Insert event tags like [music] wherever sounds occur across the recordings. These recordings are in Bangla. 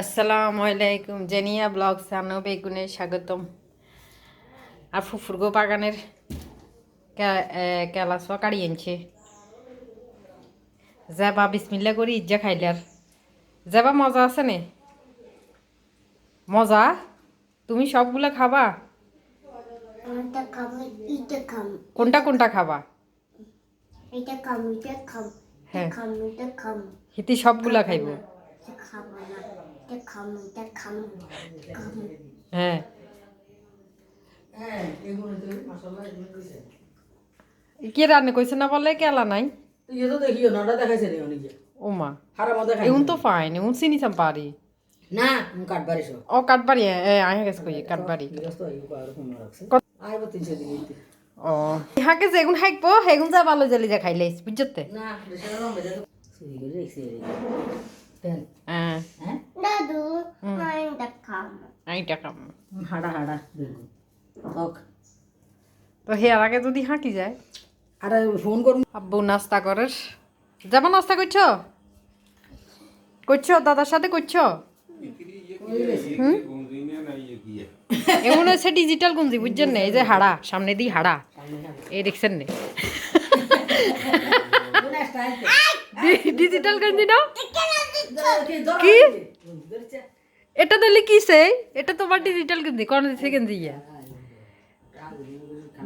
আসসালামু আলাইকুম জেনিয়া ব্লগ সানো বেগুনে স্বাগতম। আর ফুফুরগো বাগানের কেলাসা কাড়ি আনছে। যাবা বিসমিল্লা করি ইজ্জা খাইলার যাবা মজা আছে নে? মজা? তুমি সবগুলো খাবা? কোনটা কোনটা খাবা? খাম হ্যাঁ। হিতি সবগুলা খাইব। খাব না। খাম হ্যাঁ। কে রান্না কইছে না বলে কেলা নাই? ইয়ে তো দেখিও দেখাইছে নি অনেকে। ওমা তো ফাইন চিনি পারি। না আমি কাটবারি সব। ও কাঠবাড়ি এ আহে গেছে কই দিন ও। ইহাকে যে এগুন হাইকবো হেগুন যা ভালো জালি যা খাইলে বুঝতে না দাদু আইটা কাম হাড়া হাড়া তো হে আর আগে যদি হাঁটি যায়? আর ফোন করুন। আব্বু নাস্তা করের যাবা নাস্তা করছ? করছ? দাদার সাথে করছ? এমন হচ্ছে ডিজিটাল গুঞ্জি বুঝছেন না? এই যে হাড়া সামনে দিয়ে হাড়া। এই দেখছেন না? [laughs] ডিজিটাল গঞ্জি না কি? এটা তাহলে কিসে এটা তোমার ডিজিটাল গেঞ্জি কোন দিছে গেঞ্জি ইয়া?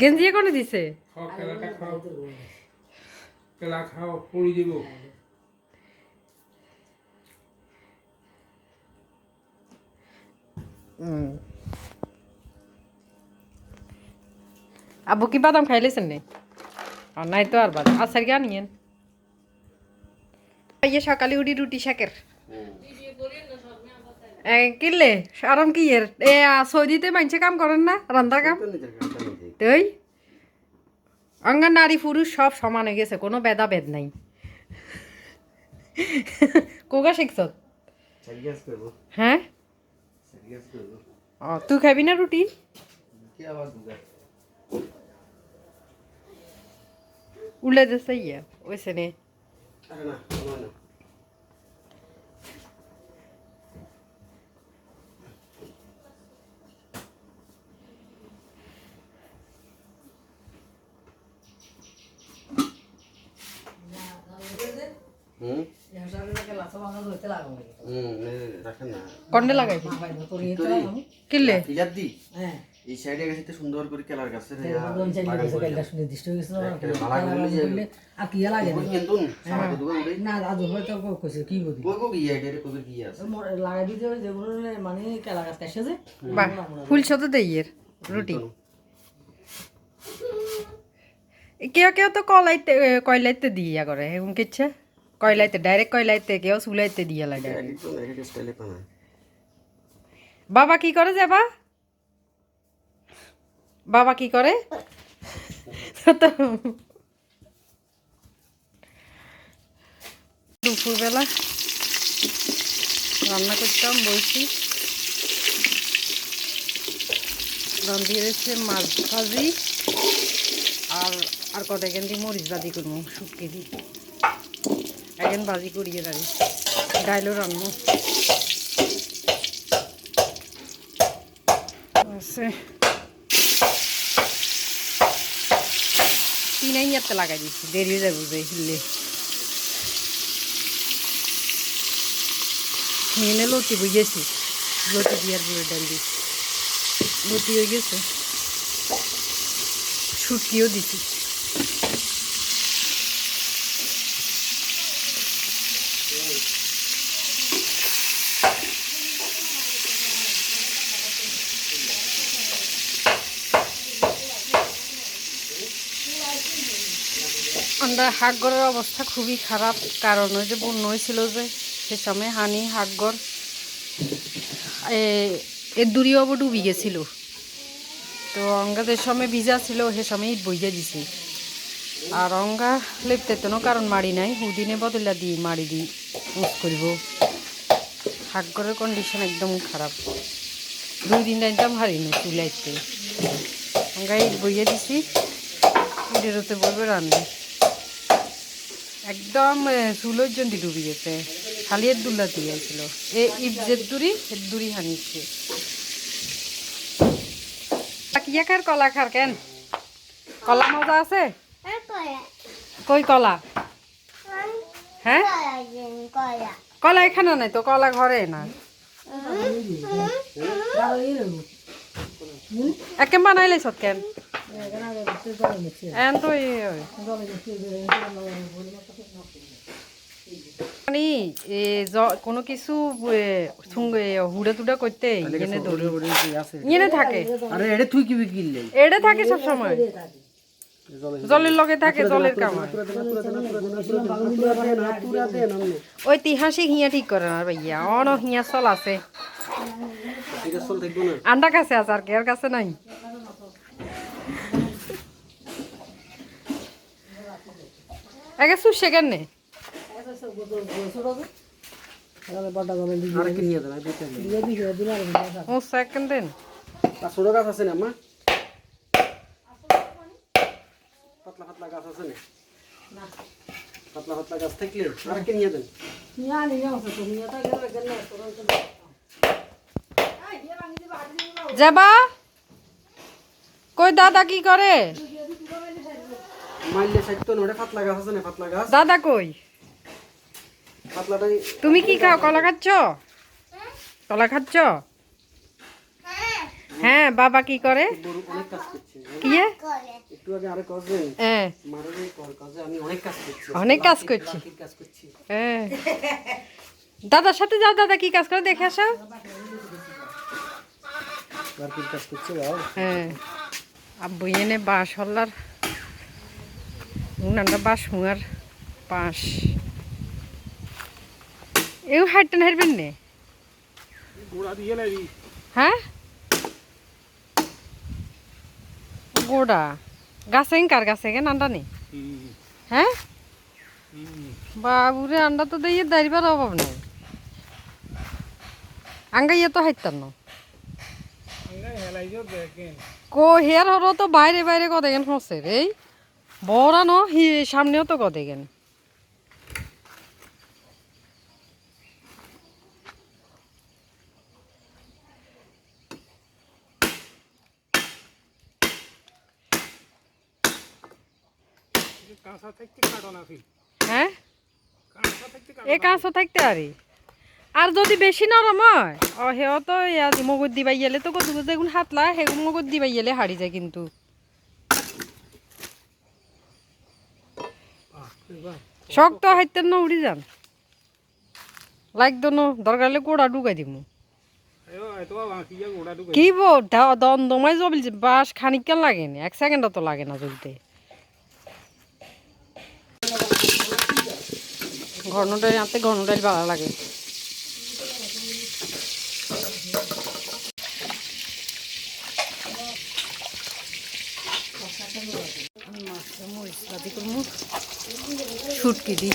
গেঞ্জি কোন দিছে? খেলাটা খাও। পড়ি যাব হুম। আব্বু কি বাদাম খাইলেছেন নে? নাই তো আর বাদাম। আসার গা নিয়েন ইয়ে সকালে উঠি রুটি শাকের। কিনলে? আরাম কি এর? এ সৌদিতে মানুষে কাম করেন না? রান্নার কাম? তুই? অঙ্গা নারী পুরুষ সব সমান হয়ে গেছে কোনো ভেদা ভেদ নাই। কোগা শিখছ? হ্যাঁ? ও তুই খাবি না রুটি? উল্লে দিছে ইয়া ওইসে নে কন্ডে লাগাইছি। কিনলে? দি হ্যাঁ। এই সাইডে গেছে সুন্দর করে কেলার গাছে নির্দিষ্ট হয়ে গেছে আর কি লাগে? না কিন্তু সারা দুটো উড়ে না দাদু হয়তো কইছে কি বলি কই কই গিয়া কি আছে? লাগাই দিতে হবে যেগুলো মানে কেলা গাছ কাছে যে। ফুল সাথে দেই এর রুটি। কেউ কেউ তো কলাইতে কয়লাইতে দিয়া করে এরকম কিচ্ছে? কয়লাইতে ডাইরেক্ট কয়লাইতে কেউ চুলাইতে দিয়া লাগে। বাবা কি করে যাবা? বাবা কি করে? দুপুরবেলা রান্না করতাম বলছি রান্ধিয়ে দিয়েছে মাছ ভাজি আর আর কত এখান দিয়ে মরিচ ভাজি করব শুকিয়ে দিই এখন ভাজি করিয়ে দাঁড়িয়ে ডাইলও রান্না। আছে। তিনাই নিয়ে লাগাই দিচ্ছি দেরি হয়ে যাবে বুঝে, হিললে। এনে লতি বুঝেছি, লতি দিয়ার বলে ডাল দিচ্ছি লতি হয়ে গেছে। শুটকিও দিছি। আমরা হাকগড়ের অবস্থা খুবই খারাপ। কারণ ওই যে বন্য হয়েছিল যে, সে সময় হানি হাকগড় এর দূরিও আবার ডুবি গেছিল। তো অঙ্গা যে সময় ভিজা ছিল, সে সময় ইট বইয়া দিছি। আর অঙ্গা লেপতে তো কারণ মারি নাই, হুদিনে বদলা দি মারি দি ইউজ করব। হাকগড়ের কন্ডিশন একদম খারাপ। দুই দিন একদম হারিনি চুলাইতে অঙ্গা ইট বইয়া দিছি ইটেরতে বলবে রান্না। একদম চুলোর জন্য ডুবি গেছে। খালি এর দুল্লা দিয়েছিল এ ইবজের দুরি এর দুরি হানিছে। কিয়া খার কলা খার কেন? কলা মজা আছে? কই কলা? হ্যাঁ? কলা এখানে নাই তো কলা ঘরে না। একে বানাইলে সত কেন? ওই। মানে কোনো কিছু হুড়ে তুড়ে করতে ইয়েনে থাকে আরে এটা কি থাকে সব সময় জলের লগে থাকে জলের কামায় ঐতিহাসিক হিয়া ঠিক করে না ভাইয়া অন হিয়া চল আছে আন্ডা কাছে আছে, আর কেয়ার কাছে নাই একে সুসে কেন তাহলে বড় জলে দিয়ে আর কি নিয়ে দেন দুইটা দিয়ে দিয়ে দিলাম ও সেকেন্ড দেন আর ছোট গাছ আছে না পাতলা পাতলা গাছ আছে না? পাতলা পাতলা গাছ থাকলে আর কি নিয়ে দেন। যাবা? কই দাদা কি করে? মাইলে সাইতো না পাতলা গাছ আছে না পাতলা গাছ? দাদা কই? পাতলাটাই তুমি কি খাও? কলা খাচ্ছ? কলা খাচ্ছ? হ্যাঁ বাবা কি করে? অনেক কাজ করছে। কি একটু আগে আরে কাজে হ্যাঁ মারে কল কাজে আমি অনেক কাজ করছি। অনেক কাজ করছি। কাজ করছি। হ্যাঁ দাদার সাথে যাও দাদা কি কাজ করে? দেখে আসো। কাজ করছে হ্যাঁ। আব্বু এনে বাঁশ হল্লার বাঁশ হুঁয়ার বাঁশ এও হাইটেন হারবেন নে? হ্যাঁ? গোড়া। গাছে কার গাছে কেন আন্ডা নেই হ্যাঁ? বাবুরে আন্ডা তো দিয়ে দাঁড়িবার অভাব নেই। আঙ্গা ইয়ে তো হাইতার না? কো হেয়ার হরো তো বাইরে বাইরে কত গেন হচ্ছে রে বড়া ন হি- সামনেও তো হ্যাঁ? এ কাঁচা থাকতে আরে। আর যদি বেশি নরম হয় ও হেও তো মগজ দিবাই গেলে তো কত যেগুন হাতলা সেগুন মগজ দিবাই গেলে হারি যায় কিন্তু। শক্ত হাইতে না উড়ি যান। লাগতো দরকার হলে গোড়া ঢুকাই দিব কি বো দমদমাই জবিল বাস খানিক লাগে না এক সেকেন্ড তো লাগে না জ্বলতে ঘর্ণটাই আনতে ঘর্ণটাই ভালো লাগে। শুটকি দি।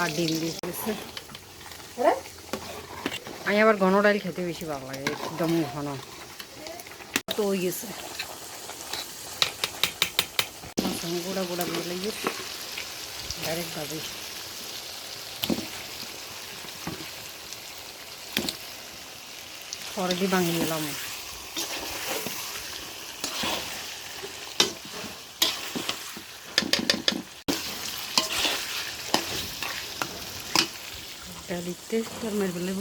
আর ডিম দি আমি আবার ঘন ডাইল খেতে বেশি ভালো লাগে একদম ঘন। তো হয়ে গেছে। গোড়া গোড়া দিয়ে লাগে। ডাইরেক্ট ভাবে পরে দিয়ে নিলাম ডালিতে তোর মের বেলে।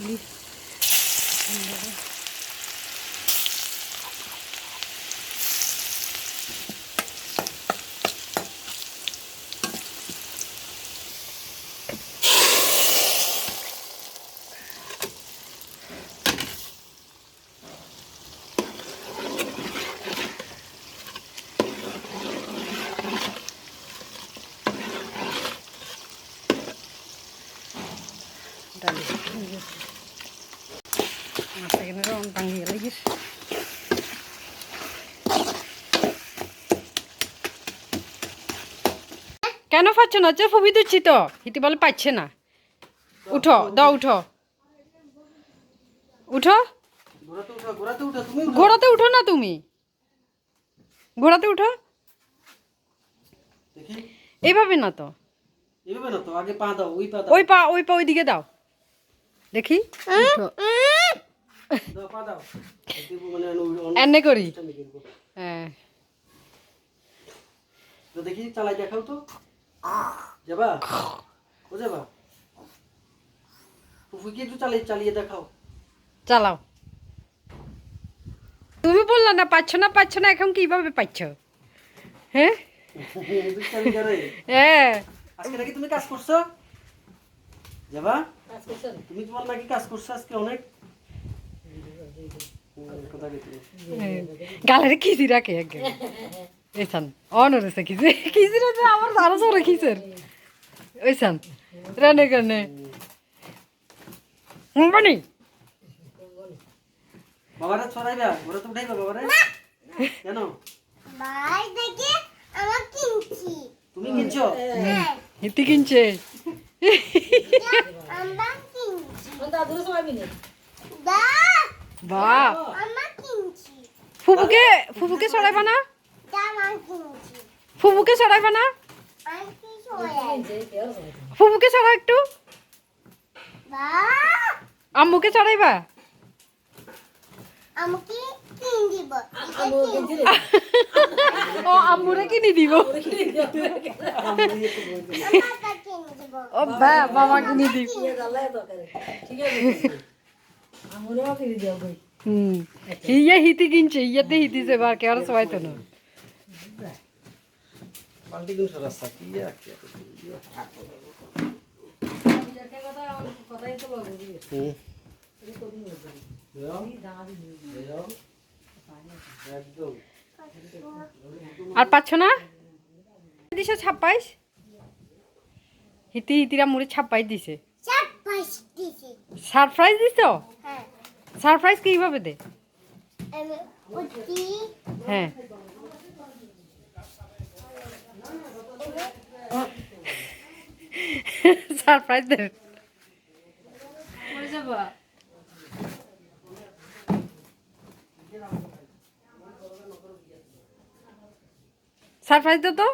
ডালি মাছটা কেন পাচ্ছ না? যে ফুবি দিচ্ছি তো। হিতি বলে পাচ্ছে না। উঠো দাও উঠো। উঠো। ঘোড়াতে উঠো না তুমি। ঘোড়াতে উঠো। এইভাবে না তো। ওই পা ওই পা ওই পা ওই দিকে দাও। দেখি? এনে করি। হ্যাঁ। তো দেখি চালাই দেখাও তো। যাবা? ও যাবা? ফুফুকে একটু চালিয়ে চালিয়ে দেখাও। চালাও। তুমি বললা না পাচ্ছ না পাচ্ছ না এখন কীভাবে পাচ্ছ? হ্যাঁ? [laughs] হ্যাঁ। আজকে নাকি তুমি কাজ করছ? যাবা? তুমি তোমার নাকি কাজ করছ আজকে অনেক? গালের খিচি রাখে একদম। এসান অনরেছে খিচে। খিচি রাখে আমার আরও জোরে খিচের। ওইসান রানে কানে বানি বাবারে ছড়াইবা ওরা তো উঠাইবা বাবারে। কেন? ভাই দেখে আমার কিনছি। তুমি কিনছো? হ্যাঁ। হিতি কিনছি। দাদুর সবাই বা আমরা কিনছি। ফুফুকে ফুফুকে সরাইবা না? ফুফুকে সরাইবা না? ফুফুকে সরাই একটু। বা আম্মুকে সরাইবা? আমাকে ও আম্মুরে কিন দিব। ও বা বাবা কিনে আছে হুম। ইয়ে হিতি কিনছে, ইয়েতে হিতিছে বা, কে আর সবাই তো কি আর পাচ্ছ না? দিছে ছাপ্পাইশ? হিতি হিতিরা মুড়ে দিছে। পাইস দিছি। সারপ্রাইজ দিছ? হ্যাঁ। সারপ্রাইজ কীভাবে দে? হ্যাঁ। সারপ্রাইজ দে। সারপ্রাইজ দে তো।